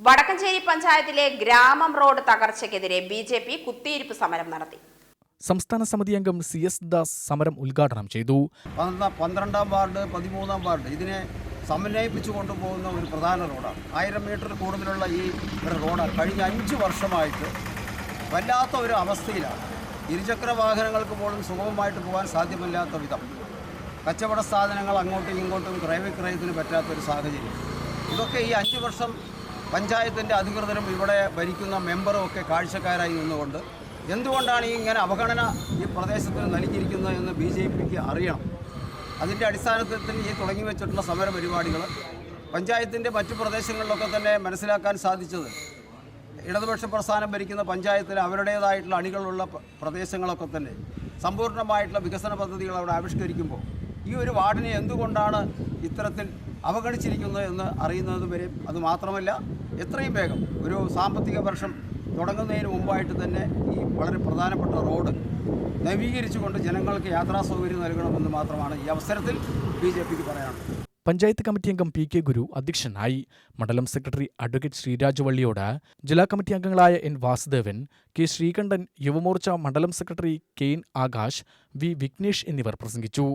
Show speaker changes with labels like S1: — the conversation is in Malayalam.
S1: വടക്കഞ്ചേരി പഞ്ചായത്തിലെ ഗ്രാമം റോഡ് തകർച്ചയ്ക്കെതിരെ ബി ജെ പി കുത്തിയിരിപ്പ് സമരം നടത്തി.
S2: സംസ്ഥാന സമിതി അംഗം സി എസ് ദാസ് സമരം ഉദ്ഘാടനം ചെയ്തു.
S3: പന്ത്ര- പന്ത്രണ്ടാം വാർഡ് പതിമൂന്നാം വാർഡ് ഇതിനെ സമന്വയിപ്പിച്ചു കൊണ്ടുപോകുന്ന ഒരു പ്രധാന റോഡാണ്. ആയിരം മീറ്റർ കൂടുതലുള്ള ഈ ഒരു റോഡ് കഴിഞ്ഞ അഞ്ച് വർഷമായിട്ട് വല്ലാത്ത ഒരു അവസ്ഥയിലാണ്. ഇരുചക്ര വാഹനങ്ങൾക്ക് പോലും സുഗമമായിട്ട് പോകാൻ സാധ്യമല്ലാത്ത വിധം കച്ചവട സാധനങ്ങൾ അങ്ങോട്ടും ഇങ്ങോട്ടും ക്രയവിക്രയത്തിന് പറ്റാത്തൊരു സാഹചര്യം. ഇതൊക്കെ ഈ അഞ്ച് വർഷം പഞ്ചായത്തിന്റെ അധികൃതരും ഇവിടെ ഭരിക്കുന്ന മെമ്പറും ഒക്കെ കാഴ്ചക്കാരായി നിന്നുകൊണ്ട് എന്തുകൊണ്ടാണ് ഈ ഇങ്ങനെ അവഗണന ഈ പ്രദേശത്തിന് നൽകിയിരിക്കുന്നത് എന്ന് ബി ജെ പിക്ക് അറിയണം? അതിന്റെ അടിസ്ഥാനത്തിൽ ഈ തുടങ്ങി വെച്ചിട്ടുള്ള സമര പരിപാടികൾ പഞ്ചായത്തിന്റെ മറ്റു പ്രദേശങ്ങളിലൊക്കെ തന്നെ മനസ്സിലാക്കാൻ സാധിച്ചത്. ഇടതുപക്ഷ പ്രസ്ഥാനം ഭരിക്കുന്ന പഞ്ചായത്തിൽ അവരുടേതായിട്ടുള്ള അണികളുള്ള പ്രദേശങ്ങളൊക്കെ തന്നെ സമ്പൂർണമായിട്ടുള്ള വികസന പദ്ധതികൾ അവിടെ ആവിഷ്കരിക്കുമ്പോൾ ഈ ഒരു വാർഡിനെ എന്തുകൊണ്ടാണ് ഇത്തരത്തിൽ അവഗണിച്ചിരിക്കുന്നത് എന്ന് അറിയുന്നത് വരെ അത് മാത്രമല്ല എത്രയും വേഗം ഒരു സാമ്പത്തിക വർഷം തുടങ്ങുന്നതിന് മുമ്പായിട്ട് തന്നെ ഈ വളരെ പ്രധാനപ്പെട്ട റോഡ് നവീകരിച്ചുകൊണ്ട് ജനങ്ങൾക്ക് യാത്രാ സൗകര്യം നൽകണമെന്ന് മാത്രമാണ് ഈ അവസരത്തിൽ ബി ജെ പിക്ക് പറയാനുള്ളത്.
S2: പഞ്ചായത്ത് കമ്മിറ്റി അംഗം പി കെ ഗുരു അധ്യക്ഷനായി മണ്ഡലം സെക്രട്ടറി അഡ്വക്കേറ്റ് ശ്രീരാജ് വള്ളിയോട് ജില്ലാ കമ്മിറ്റി അംഗങ്ങളായ എൻ വാസുദേവൻ കെ ശ്രീകണ്ഠൻ യുവമോർച്ച മണ്ഡലം secretary K N Akash V Vignesh എന്നിവർ പ്രസംഗിച്ചു.